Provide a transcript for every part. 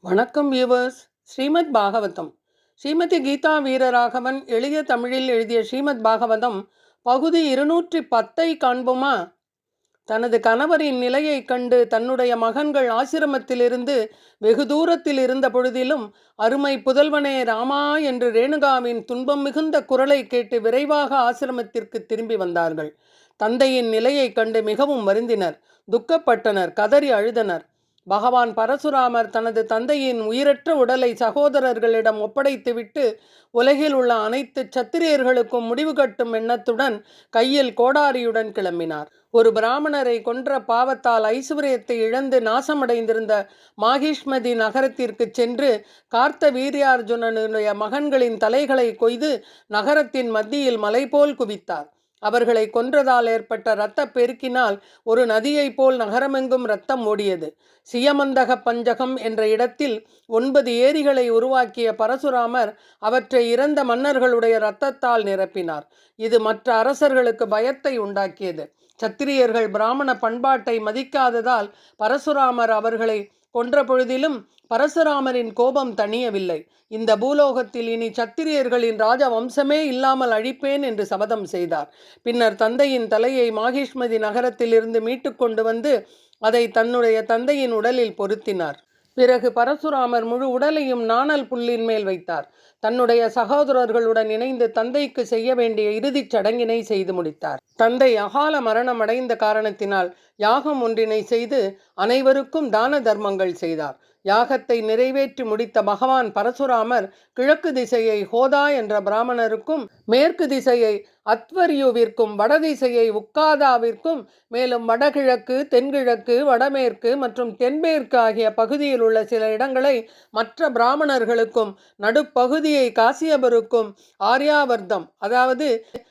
வணக்கம் வியூவர்ஸ் ஸ்ரீமத் பாகவதம். ஸ்ரீமதி கீதா வீரராகவன் எளிய தமிழில் எழுதிய ஸ்ரீமத் பாகவதம் பகுதி இருநூற்றி பத்தை காண்போமா? தனது கணவரின் நிலையைக் கண்டு தன்னுடைய மகன்கள் ஆசிரமத்திலிருந்து வெகு தூரத்தில் இருந்த பொழுதிலும் அருமை புதல்வனே ராமா என்று ரேணுகாவின் துன்பம் மிகுந்த குரலை கேட்டு விரைவாக ஆசிரமத்திற்கு திரும்பி வந்தார்கள். தந்தையின் நிலையைக் கண்டு மிகவும் வருந்தினர். துக்கப்பட்டனர் கதறி அழுதனர். பகவான் பரசுராமர் தனது தந்தையின் உயிரற்ற உடலை சகோதரர்களிடம் ஒப்படைத்துவிட்டு உலகில் உள்ள அனைத்து சத்திரியர்களுக்கும் முடிவு கட்டும் எண்ணத்துடன் கையில் கோடாரியுடன் கிளம்பினார். ஒரு பிராமணரை கொன்ற பாவத்தால் ஐஸ்வர்யத்தை இழந்து நாசமடைந்திருந்த மாகிஷ்மதி நகரத்திற்கு சென்று கார்த்த வீரியார்ஜுனனுடைய மகன்களின் தலைகளை கொய்து நகரத்தின் மத்தியில் மலை போல் குவித்தார். அவர்களை கொன்றதால் ஏற்பட்ட இரத்த பெருக்கினால் ஒரு நதியைப் போல் நகரமெங்கும் இரத்தம் ஓடியது. சியமந்தக பஞ்சகம் என்ற இடத்தில் ஒன்பது ஏரிகளை உருவாக்கிய பரசுராமர் அவற்றை இறந்த மன்னர்களுடைய இரத்தத்தால் நிரப்பினார். இது மற்ற அரசர்களுக்கு பயத்தை உண்டாக்கியது. சத்திரியர்கள் பிராமண பண்பாட்டை மதிக்காததால் பரசுராமர் அவர்களை கொன்ற பொழுதிலும் பரசுராமரின் கோபம் தணியவில்லை. இந்த பூலோகத்தில் இனி சத்திரியர்களின் ராஜ வம்சமே இல்லாமல் அழிப்பேன் என்று சபதம் செய்தார். பின்னர் தந்தையின் தலையை மாகிஷ்மதி நகரத்திலிருந்து மீட்டு கொண்டு வந்து அதை தன்னுடைய தந்தையின் உடலில் பொருத்தினார். பிறகு பரசுராமர் முழு உடலையும் நாணல் புல்லின் மேல் வைத்தார். தன்னுடைய சகோதரர்களுடன் இணைந்து தந்தைக்கு செய்ய வேண்டிய இறுதிச் சடங்கினை செய்து முடித்தார். தந்தை அகால மரணம் அடைந்த காரணத்தினால் யாகம் ஒன்றினை செய்து அனைவருக்கும் தான தர்மங்கள் செய்தார். யாகத்தை நிறைவேற்றி முடித்த பகவான் பரசுராமர் கிழக்கு திசையை ஹோதா என்ற பிராமணருக்கும் மேற்கு திசையை அத்வரியுவிற்கும் வடதிசையை உக்காதாவிற்கும் மேலும் வடகிழக்கு தென்கிழக்கு வடமேற்கு மற்றும் தென்மேற்கு ஆகிய பகுதியில் உள்ள சில இடங்களை மற்ற பிராமணர்களுக்கும் நடுப்பகுதியை காசியபருக்கும் ஆர்யாவர்த்தம் அதாவது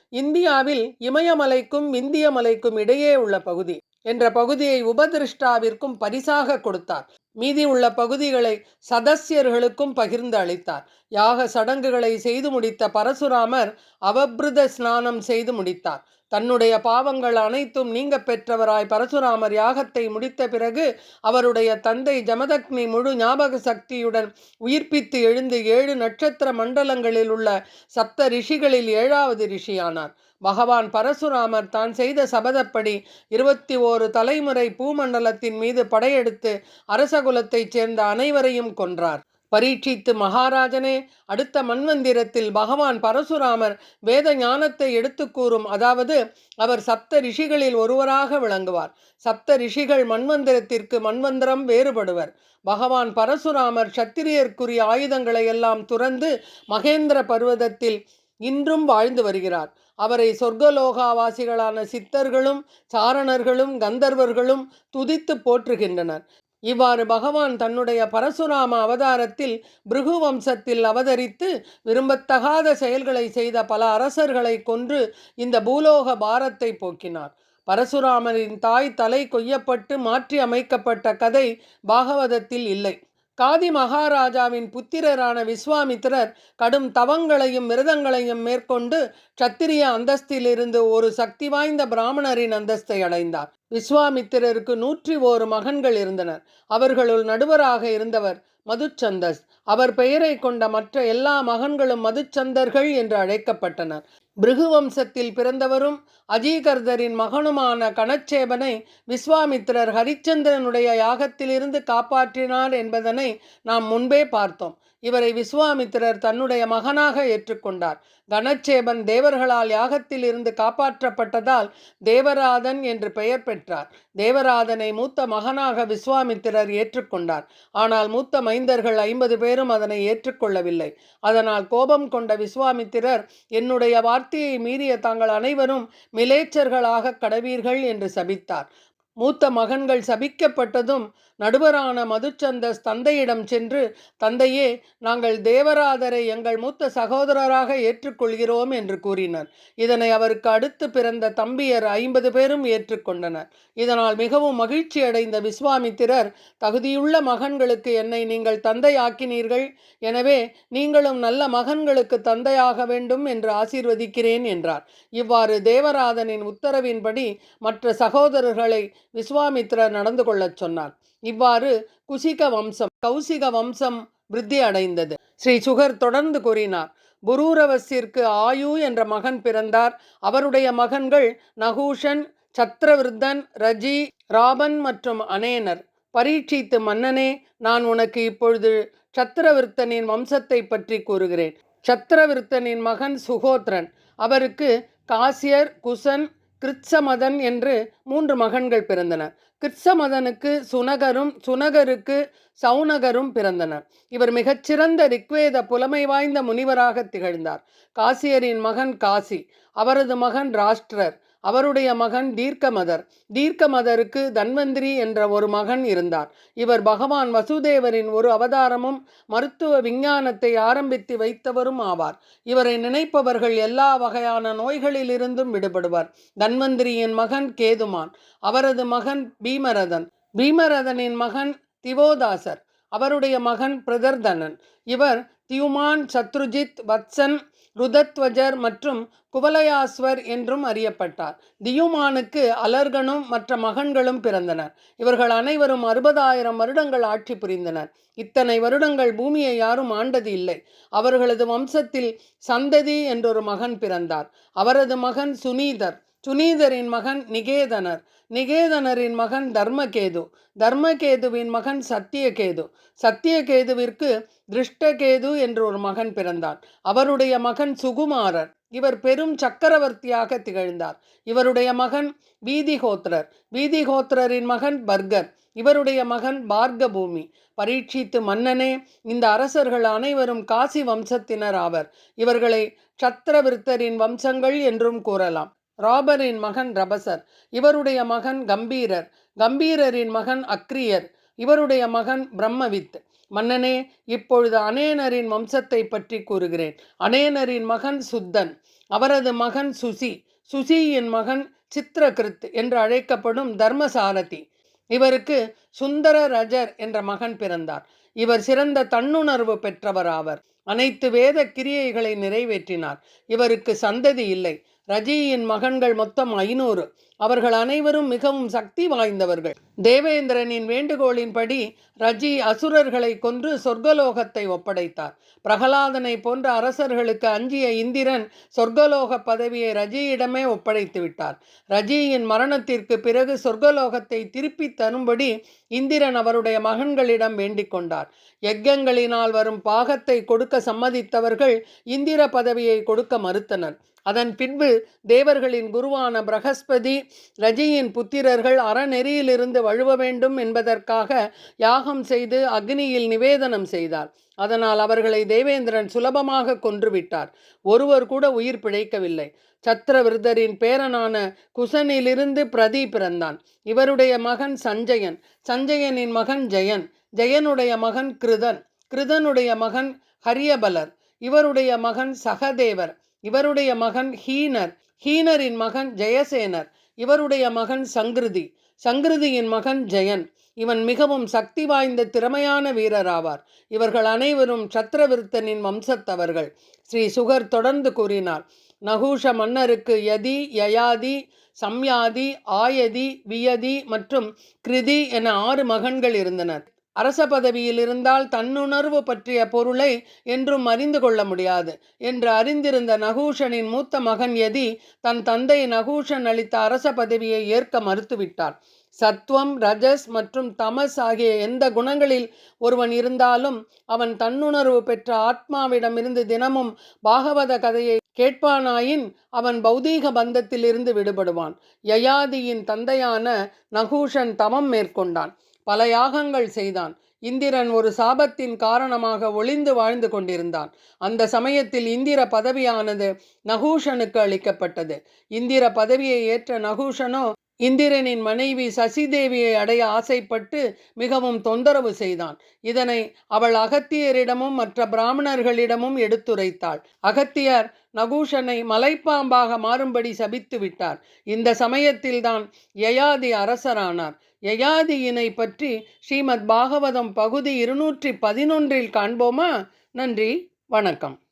இந்தியாவில் இமயமலைக்கும் விந்திய மலைக்கும் இடையே உள்ள பகுதி. என்ற பகுதியை உபதிருஷ்டாவிற்கும் பரிசாக கொடுத்தார். மீதி உள்ள பகுதிகளை சதஸ்யர்களுக்கும் பகிர்ந்து அளித்தார். யாக சடங்குகளை செய்து முடித்த பரசுராமர் அவபிருத ஸ்நானம் செய்து முடித்தார். தன்னுடைய பாவங்கள் அனைத்தும் நீங்க பெற்றவராய் பரசுராமர் யாகத்தை முடித்த பிறகு அவருடைய தந்தை ஜமதக்னி முழு ஞாபக சக்தியுடன் உயிர்ப்பித்து எழுந்து ஏழு நட்சத்திர மண்டலங்களில் உள்ள சப்த ரிஷிகளில் ஏழாவது ரிஷியானார். பகவான் பரசுராமர் தான் செய்த சபதப்படி இருபத்தி ஓரு தலைமுறை பூமண்டலத்தின் மீது படையெடுத்து அரசகுலத்தைச் சேர்ந்த அனைவரையும் கொன்றார். பரீட்சித்து மகாராஜனே அடுத்த மண்வந்திரத்தில் பகவான் பரசுராமர் வேத ஞானத்தை எடுத்து கூறும் அதாவது அவர் சப்த ரிஷிகளில் ஒருவராக விளங்குவார். சப்த ரிஷிகள் மண்வந்திரத்திற்கு மண்வந்திரம் வேறுபடுவர். பகவான் பரசுராமர் சத்திரியர்க்குரிய ஆயுதங்களை எல்லாம் துறந்து மகேந்திர பர்வதத்தில் இன்றும் வாழ்ந்து வருகிறார். அவரை சொர்க்கலோகாவாசிகளான சித்தர்களும் சாரணர்களும் கந்தர்வர்களும் துதித்து போற்றுகின்றனர். இவ்வாறு பகவான் தன்னுடைய பரசுராம அவதாரத்தில் பிருகு வம்சத்தில் அவதரித்து விரும்பத்தகாத செயல்களை செய்த பல அரசர்களை கொன்று இந்த பூலோக பாரத்தை போக்கினார். பரசுராமரின் தாய் தலை கொய்யப்பட்டு மாற்றி அமைக்கப்பட்ட கதை பாகவதத்தில் இல்லை. காதி மகாராஜாவின் புத்திரரான விஸ்வாமித்திரர் கடும் தவங்களையும் மிருதங்களையும் மேற்கொண்டு சத்திரிய அந்தஸ்திலிருந்து ஒரு சக்தி வாய்ந்த பிராமணரின் அந்தஸ்தை அடைந்தார். விஸ்வாமித்திரருக்கு நூற்றி ஓரு மகன்கள் இருந்தனர். அவர்களுள் நடுவராக இருந்தவர் மதுச்சந்தஸ். அவர் பெயரை கொண்ட மற்ற எல்லா மகன்களும் மதுச்சந்தர்கள் என்று அழைக்கப்பட்டனர். பிருகு வம்சத்தில் பிறந்தவரும் அஜீகர்தரின் மகனுமான கணச்சேபனை விஸ்வாமித்திரர் ஹரிச்சந்திரனுடைய யாகத்திலிருந்து காப்பாற்றினார் என்பதனை நாம் முன்பே பார்த்தோம். இவரை விஸ்வாமித்திரர் தன்னுடைய மகனாக ஏற்றுக்கொண்டார். கணச்சேபன் தேவர்களால் யாகத்தில் இருந்து காப்பாற்றப்பட்டதால் தேவராதன் என்று பெயர் பெற்றார். தேவராதனை மூத்த மகனாக விஸ்வாமித்திரர் ஏற்றுக்கொண்டார். ஆனால் மூத்த மைந்தர்கள் ஐம்பது பேரும் அதனை ஏற்றுக்கொள்ளவில்லை. அதனால் கோபம் கொண்ட விஸ்வாமித்திரர் என்னுடைய வார்த்தையை மீறிய தாங்கள் அனைவரும் மிலேச்சர்களாக கடவீர்கள் என்று சபித்தார். மூத்த மகன்கள் சபிக்கப்பட்டதும் நடுவரான மதுச்சந்தஸ் தந்தையிடம் சென்று தந்தையே நாங்கள் தேவராதரை எங்கள் மூத்த சகோதரராக ஏற்றுக்கொள்கிறோம் என்று கூறினர். இதனை அவருக்கு அடுத்து பிறந்த தம்பியர் ஐம்பது பேரும் ஏற்றுக்கொண்டனர். இதனால் மிகவும் மகிழ்ச்சி அடைந்த விஸ்வாமித்திரர் தகுதியுள்ள மகன்களுக்கு என்னை நீங்கள் தந்தையாக்கினீர்கள். எனவே நீங்களும் நல்ல மகன்களுக்கு தந்தையாக வேண்டும் என்று ஆசீர்வதிக்கிறேன் என்றார். இவ்வாறு தேவராதனின் உத்தரவின்படி மற்ற சகோதரர்களை விஸ்வாமித்ரர் நடந்து கொள்ளச் சொன்னார். இவ்வாறு குசிக வம்சம் கௌசிக வம்சம் விருத்தி அடைந்தது. ஸ்ரீ சுகர் தொடர்ந்து கூறினார் புரூரவசிற்கு ஆயு என்ற மகன் பிறந்தார். அவருடைய மகன்கள் நகூஷன் சத்ரவிருத்தன் ரஜி ராபன் மற்றும் அனேனர். பரீட்சித்து மன்னனே நான் உனக்கு இப்பொழுது சத்திரவிருத்தனின் வம்சத்தை பற்றி கூறுகிறேன். சத்திரவிருத்தனின் மகன் சுகோத்ரன். அவருக்கு காசியர் குசன் கிருத்சமதன் என்று மூன்று மகன்கள் பிறந்தனர் கிருத்சமதனுக்கு சுனகரும் சுனகருக்கு சவுனகரும் பிறந்தனர். இவர் மிகச்சிறந்த ரிக்வேத புலமை வாய்ந்த முனிவராக திகழ்ந்தார். காசியரின் மகன் காசி அவரது மகன் ராஷ்டிரர். அவருடைய மகன் தீர்க்கமதர். தீர்க்கமதருக்கு தன்வந்திரி என்ற ஒரு மகன் இருந்தார். இவர் பகவான் வசுதேவரின் ஒரு அவதாரமும் மருத்துவ விஞ்ஞானத்தை ஆரம்பித்து வைத்தவரும் ஆவார். இவரை நினைப்பவர்கள் எல்லா வகையான நோய்களிலிருந்தும் விடுபடுவர். தன்வந்திரியின் மகன் கேதுமான் அவரது மகன் பீமரதன் பீமரதனின் மகன் திவோதாசர் அவருடைய மகன் பிரதர்தனன். இவர் தியுமான் சத்ருஜித் வத்சன் ருதத்வஜர் மற்றும் குவலயாஸ்வர் என்றும் அறியப்பட்டார். தியுமானுக்கு அலர்கனும் மற்ற மகன்களும் பிறந்தனர். இவர்கள் அனைவரும் அறுபதாயிரம் வருடங்கள் ஆட்சி புரிந்தனர். இத்தனை வருடங்கள் பூமியை யாரும் ஆண்டது இல்லை. அவர்களது வம்சத்தில் சந்ததி என்றொரு மகன் பிறந்தார். அவரது மகன் சுனீதர். சுனீதரின் மகன் நிகேதனர். நிகேதனரின் மகன் தர்மகேது. தர்மகேதுவின் மகன் சத்தியகேது. சத்தியகேதுவிற்கு திருஷ்டகேது என்று ஒரு மகன் பிறந்தான். அவருடைய மகன் சுகுமாரர். இவர் பெரும் சக்கரவர்த்தியாக திகழ்ந்தார். இவருடைய மகன் வீதிகோத்ரர் வீதிகோத்திரரின் மகன் பர்கர். இவருடைய மகன் பார்கபூமி. பரீட்சித்து மன்னனே இந்த அரசர்கள் அனைவரும் காசி வம்சத்தினர் ஆவர். இவர்களை சத்திரவிருத்தரின் வம்சங்கள் என்றும் கூறலாம். ராபரின் மகன் ரபசர் இவருடைய மகன் கம்பீரர் கம்பீரரின் மகன் அக்ரியர் இவருடைய மகன் பிரம்மவித். மன்னனே இப்பொழுது அனேனரின் வம்சத்தை பற்றி கூறுகிறேன். அனேனரின் மகன் சுத்தன் அவரது மகன் சுசி சுசியின் மகன் சித்திரகிருத் என்று அழைக்கப்படும் தர்மசாரதி. இவருக்கு சுந்தர ரஜர் என்ற மகன் பிறந்தார். இவர் சிறந்த தன்னுணர்வு பெற்றவராவர் அனைத்து வேத கிரியைகளை நிறைவேற்றினார். இவருக்கு சந்ததி இல்லை. ரஜியின் மகன்கள் மொத்தம் ஐநூறு. அவர்கள் அனைவரும் மிகவும் சக்தி வாய்ந்தவர்கள். தேவேந்திரனின் வேண்டுகோளின்படி ரஜி அசுரர்களை கொன்று சொர்க்கலோகத்தை ஒப்படைத்தார். பிரகலாதனை போன்ற அரசர்களுக்கு அஞ்சிய இந்திரன் சொர்க்கலோக பதவியை ரஜியிடமே ஒப்படைத்து விட்டார். ரஜியின் மரணத்திற்கு பிறகு சொர்க்கலோகத்தை திருப்பி தரும்படி இந்திரன் அவருடைய மகன்களிடம் வேண்டிக் கொண்டார். யஜ்யங்களினால் வரும் பாகத்தை கொடுக்க சம்மதித்தவர்கள் இந்திர பதவியை கொடுக்க மறுத்தனர். அதன் பின்பு தேவர்களின் குருவான பிரகஸ்பதி ரஜியின் புத்திரர்கள் அறநெறியிலிருந்து வழுவ வேண்டும் என்பதற்காக யாகம் செய்து அக்னியில் நிவேதனம் செய்தார். அதனால் அவர்களை தேவேந்திரன் சுலபமாக கொன்றுவிட்டார். ஒருவர் கூட உயிர் பிழைக்கவில்லை. சத்திரவிருதரின் பேரனான குசனிலிருந்து பிரதி பிறந்தான். இவருடைய மகன் சஞ்சயன். சஞ்சயனின் மகன் ஜெயன். ஜெயனுடைய மகன் கிருதன். கிருதனுடைய மகன் ஹரியபலர். இவருடைய மகன் சகதேவர். இவருடைய மகன் ஹீனர். ஹீனரின் மகன் ஜெயசேனர். இவருடைய மகன் சங்கிருதி. சங்கிருதியின் மகன் ஜெயன். இவன் மிகவும் சக்தி வாய்ந்த திறமையான வீரராவார் இவர்கள் அனைவரும் சத்திரவிருத்தனின் வம்சத்தவர்கள். ஸ்ரீ சுகர் தொடர்ந்து கூறினார். நகூஷ மன்னருக்கு யதி யயாதி சம்யாதி ஆயதி வியதி மற்றும் கிருதி என ஆறு மகன்கள் இருந்தனர். அரச பதவியில் இருந்தால் தன்னுணர்வு பற்றிய பொருளை என்றும் அறிந்து கொள்ள முடியாது என்று அறிந்திருந்த நகூஷனின் மூத்த மகன் எதி தன் தந்தை நகூஷன் அளித்த அரச பதவியை ஏற்க மறுத்துவிட்டார். சத்வம் ரஜஸ் மற்றும் தமஸ் ஆகிய எந்த குணங்களில் ஒருவன் இருந்தாலும் அவன் தன்னுணர்வு பெற்ற ஆத்மாவிடமிருந்து தினமும் பாகவத கதையை கேட்பானாயின் அவன் பௌதீக பந்தத்திலிருந்து விடுபடுவான். யயாதியின் தந்தையான நகூஷன் தமம் மேற்கொண்டான். பல யாகங்கள் செய்தான். இந்திரன் ஒரு சாபத்தின் காரணமாக ஒளிந்து வாழ்ந்து கொண்டிருந்தான். அந்த சமயத்தில் இந்திர பதவியானது நகூஷனுக்கு அளிக்கப்பட்டது. இந்திர பதவியை ஏற்ற நகூஷனோ இந்திரனின் மனைவி சசிதேவியை அடைய ஆசைப்பட்டு மிகவும் தொந்தரவு செய்தான். இதனை அவள் அகத்தியரிடமும் மற்ற பிராமணர்களிடமும் எடுத்துரைத்தாள். அகத்தியர் நகூஷனை மலைப்பாம்பாக மாறும்படி சபித்து விட்டார். இந்த சமயத்தில்தான் யயாதி அரசரானார். யயாதியினை பற்றி ஸ்ரீமத் பாகவதம் பகுதி இருநூற்றி பதினொன்றில் காண்போமா? நன்றி வணக்கம்.